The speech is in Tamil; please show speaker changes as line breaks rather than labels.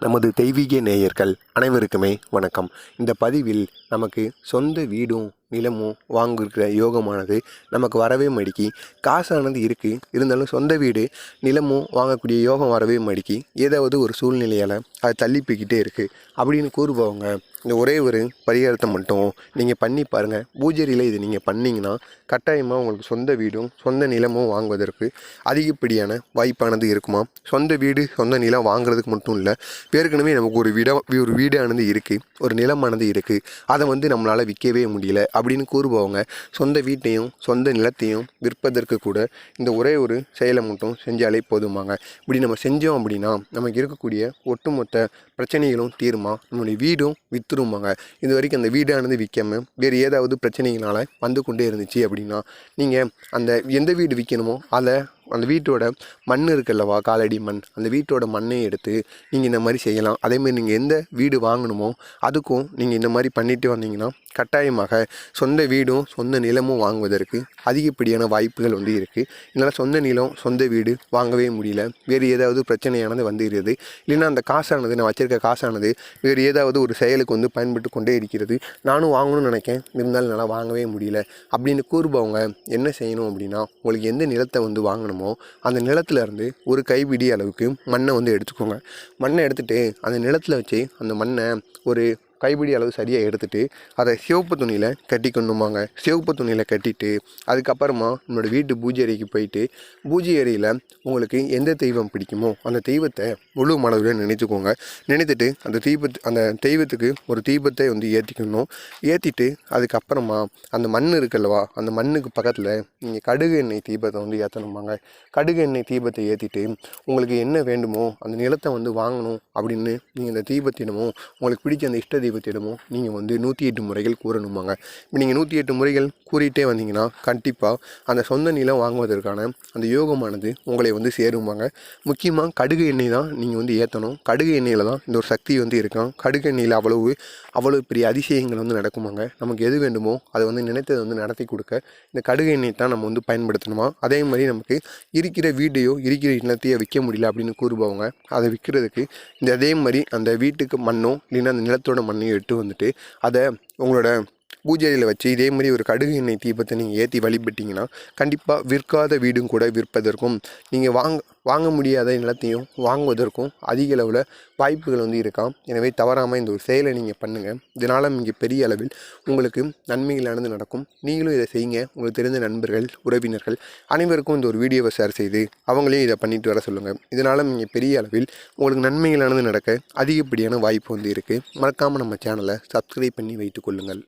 நமது தெய்வீக நேயர்கள் அனைவருக்குமே வணக்கம். இந்த பதிவில் நமக்கு சொந்த வீடும் நிலமும் வாங்கிருக்கிற யோகமானது நமக்கு வரவே மடிக்கி காசானது இருக்குது இருந்தாலும் சொந்த வீடு நிலமும் வாங்கக்கூடிய யோகம் வரவே மடிக்கி ஏதாவது ஒரு சூழ்நிலையால் அது தள்ளி இருக்குது அப்படின்னு கூறுபவங்க இந்த ஒரே ஒரு பரிகாரத்தை மட்டும் நீங்கள் பண்ணி பாருங்கள் பூஜரியில் இது நீங்கள் பண்ணிங்கன்னா கட்டாயமாக உங்களுக்கு சொந்த வீடும் சொந்த நிலமும் வாங்குவதற்கு அதிகப்படியான வாய்ப்பானது இருக்குமா? சொந்த வீடு சொந்த நிலம் வாங்குறதுக்கு மட்டும் இல்லை ஏற்கனவே நமக்கு ஒரு விட ஒரு வீடானது இருக்குது ஒரு நிலமானது இருக்குது அதை வந்து நம்மளால் விற்கவே முடியல அப்படின்னு கூறுபவங்க சொந்த வீட்டையும் சொந்த நிலத்தையும் விற்பதற்கு கூட இந்த ஒரே ஒரு செயலை மட்டும் செஞ்சாலே போதுமாங்க. இப்படி நம்ம செஞ்சோம் அப்படின்னா நமக்கு இருக்கக்கூடிய ஒட்டுமொத்த பிரச்சனைகளும் தீருமா? நம்மளுடைய வீடும் விற்றுருமாங்க இது வரைக்கும் அந்த வீடானது விற்காம வேறு ஏதாவது பிரச்சனைகளால் வந்து கொண்டே இருந்துச்சு அப்படின்னா நீங்கள் அந்த எந்த வீடு விற்கணுமோ அதை அந்த வீட்டோட மண் இருக்குல்லவா காலடி மண். அந்த வீட்டோட மண்ணை எடுத்து நீங்கள் இந்த மாதிரி செய்யலாம். அதேமாதிரி நீங்கள் எந்த வீடு வாங்கணுமோ அதுக்கும் நீங்கள் இந்த மாதிரி பண்ணிட்டு வந்தீங்கன்னா கட்டாயமாக சொந்த வீடும் சொந்த நிலமும் வாங்குவதற்கு அதிகப்படியான வாய்ப்புகள் வந்து இருக்குது இதனால் சொந்த நிலம் சொந்த வீடு வாங்கவே முடியல. வேறு ஏதாவது பிரச்சனையானது வந்துடுது இல்லைன்னா அந்த காசானது நான் வச்சுருக்க காசானது வேறு ஏதாவது ஒரு செயலுக்கு வந்து பயன்பட்டு கொண்டே இருக்கிறது. நானும் வாங்கணும்னு நினைக்கேன். இருந்தாலும் என்னால் வாங்கவே முடியல. அப்படின்னு கூறுபவங்க என்ன செய்யணும் அப்படின்னா உங்களுக்கு எந்த நிலத்தை வந்து வாங்கணும் அந்த நிலத்துல இருந்து ஒரு கைப்பிடி அளவுக்கு மண்ணை வந்து எடுத்துக்கோங்க. மண்ணை எடுத்துகிட்டு அந்த நிலத்தில் வச்சு அந்த மண்ணை ஒரு கைப்பிடி அளவு சரியாக எடுத்துகிட்டு அதை சிவப்பு துணியில் கட்டிக்கணுமாங்க. சிவப்பு துணியில் கட்டிட்டு அதுக்கப்புறமா நம்மளோட வீட்டு பூஜை அறைக்கு போயிட்டு பூஜை அறையில் உங்களுக்கு எந்த தெய்வம் பிடிக்குமோ அந்த தெய்வத்தை முழு மனதில் நினைத்துக்கோங்க. நினைத்துட்டு அந்த தீபத்து அந்த தெய்வத்துக்கு ஒரு தீபத்தை வந்து ஏற்றிக்கணும் ஏற்றிட்டு அதுக்கப்புறமா அந்த மண் இருக்குல்லவா அந்த மண்ணுக்கு பக்கத்தில் நீங்கள் கடுகு எண்ணெய் தீபத்தை வந்து ஏற்றணுமாங்க கடுகு எண்ணெய் தீபத்தை ஏற்றிட்டு உங்களுக்கு என்ன வேண்டுமோ அந்த நிலத்தை வந்து வாங்கணும் அப்படின்னு நீங்கள் அந்த தீபத்தினமோ உங்களுக்கு பிடிச்ச அந்த இஷ்ட தீபத்திடமோ நீங்கள் வந்து நூற்றி எட்டு முறைகள் கூறணுமாங்க. இப்போ நீங்கள் நூற்றி எட்டு முறைகள் கூறிட்டே வந்தீங்கன்னா கண்டிப்பாக அந்த சொந்த நிலம் வாங்குவதற்கான அந்த யோகமானது உங்களை வந்து சேருமாங்க. முக்கியமாக கடுகு எண்ணெய் தான் நீங்கள் வந்து ஏற்றணும் கடுகு எண்ணெயில் தான் இந்த ஒரு சக்தி வந்து இருக்கும் கடுகு எண்ணெயில் அவ்வளவு அவ்வளோ பெரிய அதிசயங்கள் வந்து நடக்குமாங்க. நமக்கு எது வேண்டுமோ அதை வந்து நினைத்ததை வந்து நடத்தி கொடுக்க இந்த கடுகு எண்ணெய் தான் நம்ம வந்து பயன்படுத்தணுமா? அதே மாதிரி நமக்கு இருக்கிற வீட்டையோ இருக்கிற நிலத்தையோ விற்க முடியல அப்படின்னு கூறுபவங்க அதை விற்கிறதுக்கு இந்த அதே மாதிரி அந்த வீட்டுக்கு மண்ணோ இல்லைன்னா அந்த நிலத்தோட பண்ணி எடுத்து வந்துட்டு அதை உங்களோட பூஜையில் வச்சு இதே மாதிரி ஒரு கடுகு எண்ணெய் தீபத்தை நீங்கள் ஏற்றி வழிபட்டிங்கன்னா கண்டிப்பாக விற்காத வீடும் கூட விற்பதற்கும் நீங்கள் வாங்க வாங்க முடியாத நிலத்தையும் வாங்குவதற்கும் அதிக அளவில் வாய்ப்புகள் வந்து இருக்காம் எனவே தவறாமல் இந்த ஒரு செயலை நீங்கள் பண்ணுங்கள் இதனால் இங்கே பெரிய அளவில் உங்களுக்கு நன்மைகளானது நடக்கும். நீங்களும் இதை செய்யுங்க. உங்களுக்கு தெரிந்த நண்பர்கள் உறவினர்கள் அனைவருக்கும் இந்த ஒரு வீடியோவை ஷேர் செய்து அவங்களையும் இதை பண்ணிட்டு வர சொல்லுங்கள் இதனால் இங்கே பெரிய அளவில் உங்களுக்கு நன்மைகளானது நடக்க அதிகப்படியான வாய்ப்பு வந்து இருக்குது மறக்காமல் நம்ம சேனலை சப்ஸ்கிரைப் பண்ணி வைத்துக் கொள்ளுங்கள்.